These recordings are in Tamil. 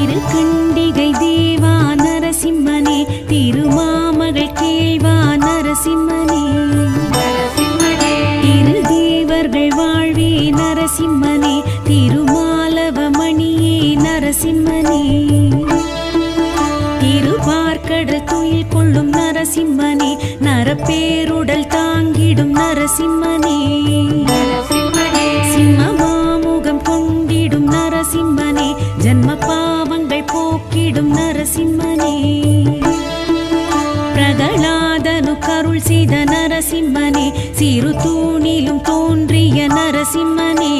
திருக்கண்டிகை தேவா நரசிம்மனே திருமாமகள் கேள்வா நரசிம்மனே. திருதேவர்கள் வாழ்வே நரசிம்மனே திருமாலவமணியே நரசிம்மனே. திருவார்கடல் துயில் கொள்ளும் நரசிம்மனே நரப்பேருடல் தாங்கிடும் நரசிம்மனே. சிம்மமாமுகம் கொண்டிடும் நரசிம்மனே ஜன்ம பாவங்கள் போக்கிடும் நரசிம்மனே. பிரகலாதனு கருள் செய்த நரசிம்மனே சிறு தூணிலும் தோன்றிய நரசிம்மனே.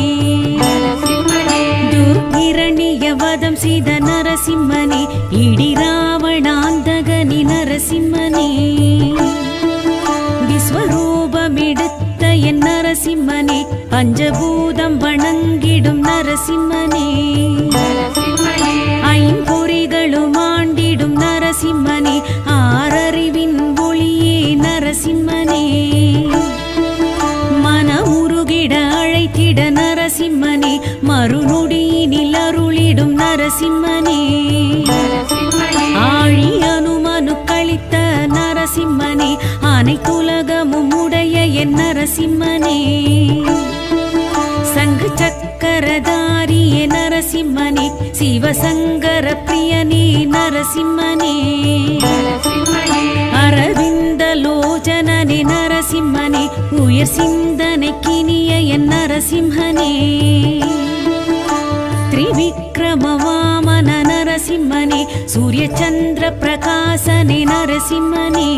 துர்கிரணிய வதம் செய்த நரசிம்மனே இடி ராவணாந்தகனி நரசிம்மனே. விஸ்வரூபமெடுத்த என் நரசிம்மனே பஞ்சபூதம் வணங்கிடும் நரசிம்மனே. ஐம்பொறிகளும் நரசிம்மனே ஆறறிவின் ஒளியே நரசிம்மனே. மனமுருகிட அழைத்திட நரசிம்மனே மறுநொடியினில் அருளிடும் நரசிம்மனே. ஆழி அனுமனு கழித்த நரசிம்மனே அனைத்துலகமும் உடைய என் நரசிம்மனே. சக்கரதாரியே நரசிம்மனே சிவசங்கர பிரியனே நரசிம்மனே. அரவிந்த லோச்சனனே நரசிம்மனே உயர் சிந்தனை கினிய என் நரசிம்மனே. திரிவிக்ரமவா నరసింహని సూర్యచంద్ర ప్రకాశని నరసింహని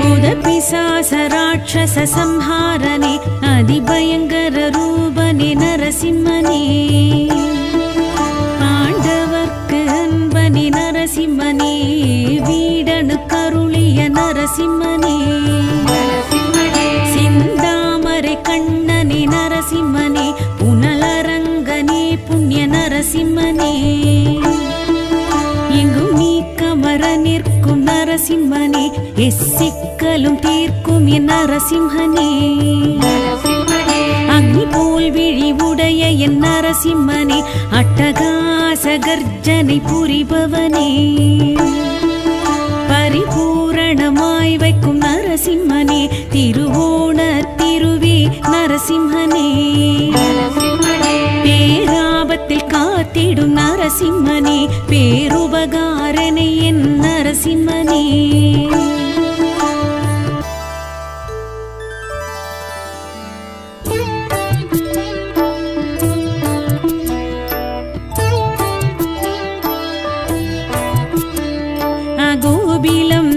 బుధ పిశాస రాక్షస సంహారని అతి భయంకర రూపని నరసింహని ஆண்டவர்க்கு அன்பனி நரசிம்மனே வீடனு கருளிய நரசிம்மனே நரசிம்மனே எச்சிக்கலும் தீர்க்கும் என் நரசிம்மனே. அக்னி போல் விழி உடைய என் நரசிம்மனே அட்டகாச கர்ஜனை புரிபவனே. பரிபூரணமாய் வைக்கும் நரசிம்மனே திருவோண திருவே நரசிம்மனே. பேராபத்தில் காத்திடும் नरसिंहेलं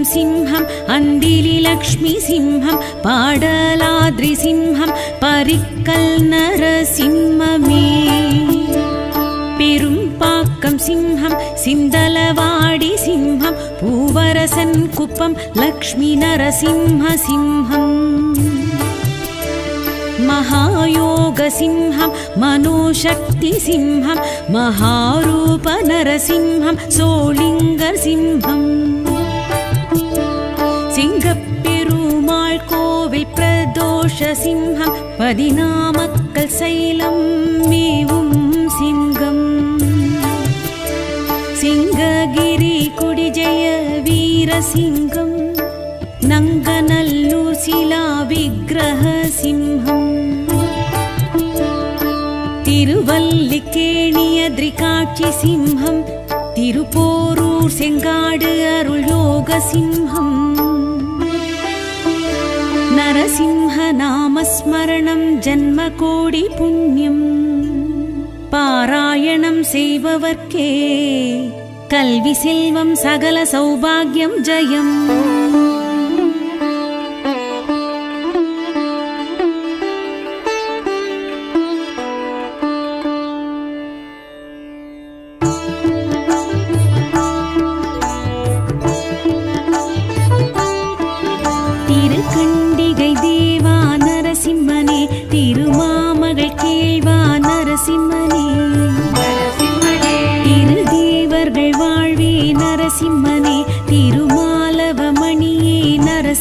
सिंहम् अन्दमि सिंहम् पाडलि सिंहं परिकल् नरसिंहमे நரசிம்மமே பெரும்பாக்கம் சிம்ஹம் சிந்தலவாடி சிம்ஹம் பூவரசன் குப்பம் லக்ஷ்மி நரசிம்ம சிம்ஹம் महायोगसिंहं मनोशक्तिसिंहं महारूपनरसिंहं सोलिङ्गसिंहम् சிங்கப்பெருமாள் கோவில் பிரதோஷ சிம்ஹம் பதினாமக்கல் சைலம் மேவும் சிங்கம் குடிஜய வீரசிங்கம் நங்கநல்லூர் சிலா விக்கிரக சிம்ஹம். திருவல்லிக்கேணியத்ரிகாட்சி சிம்ஹம் திருப்போரூர் செங்காடு அருள் யோக சிம்ஹம். நரசிம்ஹ நாமஸ்மரணம் ஜன்ம கோடி புண்ணியம் பாராயணம் செய்பவர்க்கே கல்வி செல்வம் சகல சௌபாகியம் ஜெயம்.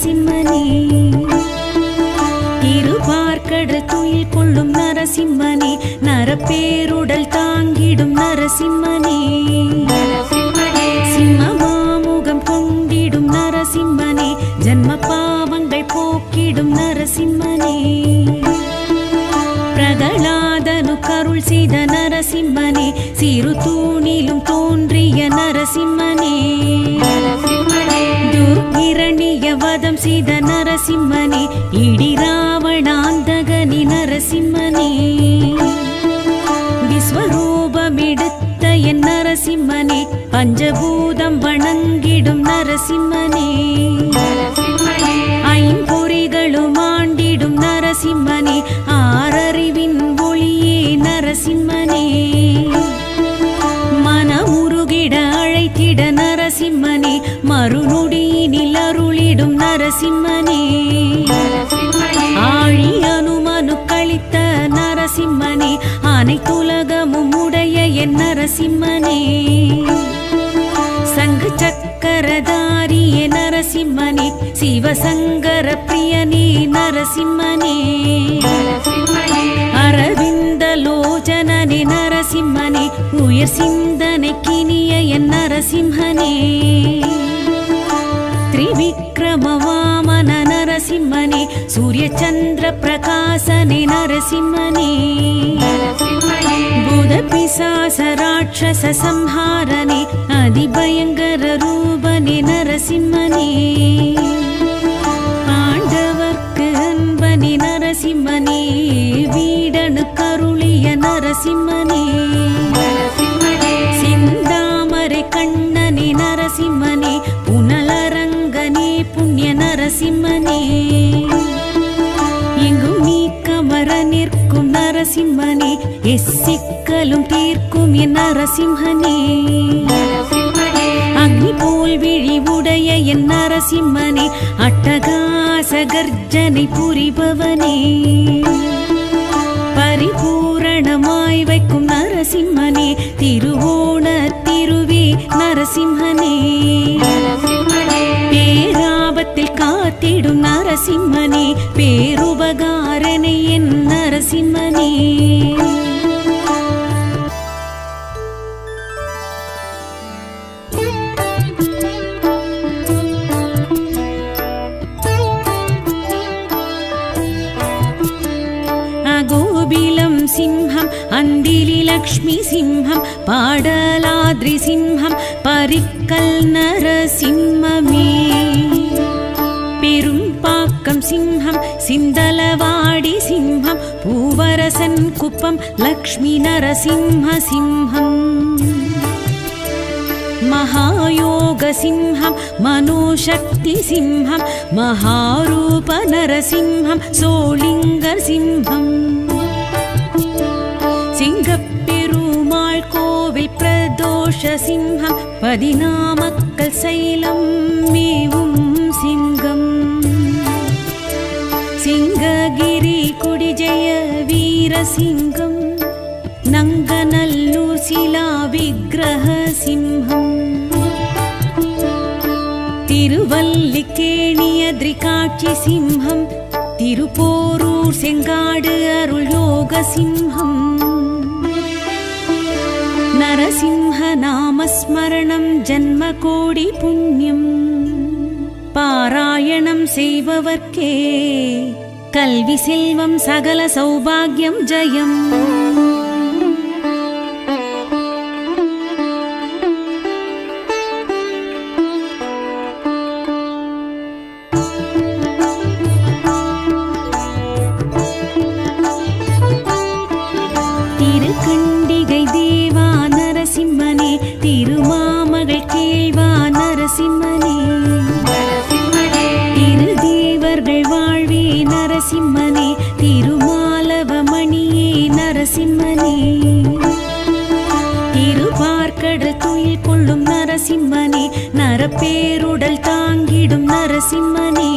நரசிம்மனே. திருவார்கடல் துயில் கொள்ளும் நரசிம்மனே. நரப்பேருடல் தாங்கிடும் நரசிம்மனே. வதம் நரசிம்மனே இடி ராவணாந்தகனி நரசிம்மனே. விஸ்வரூபமெடுத்த என் நரசிம்மனே பஞ்சபூதம் வணங்கிடும் நரசிம்மனே. ஐம்பொறிகளும் ஆண்டிடும் நரசிம்மனே ஆறறிவின் ஒளியே நரசிம்மனே. மனமுருகிட அழைத்திட நரசிம்மனே மறுநொடியினில் அருளிடும் நரசிம்மனே. ஆழி அனுமனு கழித்த நரசிம்மனே. அனைத்துலகமும் உடைய என் நரசிம்மனே. சங்கு சக்கரதாரியே நரசிம்மனே. சிவசங்கர பிரியனே நரசிம்மனே. அரவிந்த லோச்சனனே நரசிம்மனே. உயர் சிந்தனை கினிய என் நரசிம்மனே. விக்ரமவாமன நரசிம்மனே சூரிய சந்திர பிரகாசனே நரசிம்மனே புத பிசாச ராட்சச சம்ஹாரனே அதிபயங்கர ரூபனே நரசிம்மனே நரசிம்மனே வீடனு கருளிய நரசிம்மனே நரசிம்மனே எங்கும் நீ கமர நிற்கும் நரசிம்மனே எசிக்கலும் தீர்க்கும் என் நரசிம்மனே. அக்னி போல் விழி உடைய என் நரசிம்மனே அட்டகாச கர்ஜனை புரிபவனே. பரிபூரணமாய் வைக்கும் நரசிம்மனே திருவோண திருவே நரசிம்மனே. नरसिंहेण नरसिंहे अगोपलं सिंहम् अन्दरी लक्ष्मि सिंहम् पाडलि सिंहम् परिकल् नरसिंहम சிந்தலவாடி சிம்ஹம் பூவரசன் குப்பம் லக்ஷ்மி நரசிம்ஹ சிம்ஹம். மகாயோக சிம்ஹம் மனோசக்தி சிம்ஹம் மகாரூப நரசிம்ஹம் சோளிங்க சிம்ஹம். சிங்கப்பெருமாள் கோவில் பிரதோஷ சிம்ஹம் பதினாமக்கல் சைலம் மேவும் சிங்கம். சிங்ககிரி குடிஜய வீரசிங்கம் நங்கநல்லூர் சிலா விக்கிரக சிம்ஹம். திருவல்லிக்கேணியத்ரிகாட்சி சிம்ஹம் திருப்போரூர் செங்காடு அருள் யோக சிம்ஹம். நரசிம்ஹ நாமஸ்மரணம் ஜன்ம கோடி புண்ணியம் பாராயணம் செய்பவர்க்கே கல்வி செல்வம் சகல சௌபாகியம் ஜெயம். நரசிம்மனே நரப்பேருடல் தாங்கிடும் நரசிம்மனே.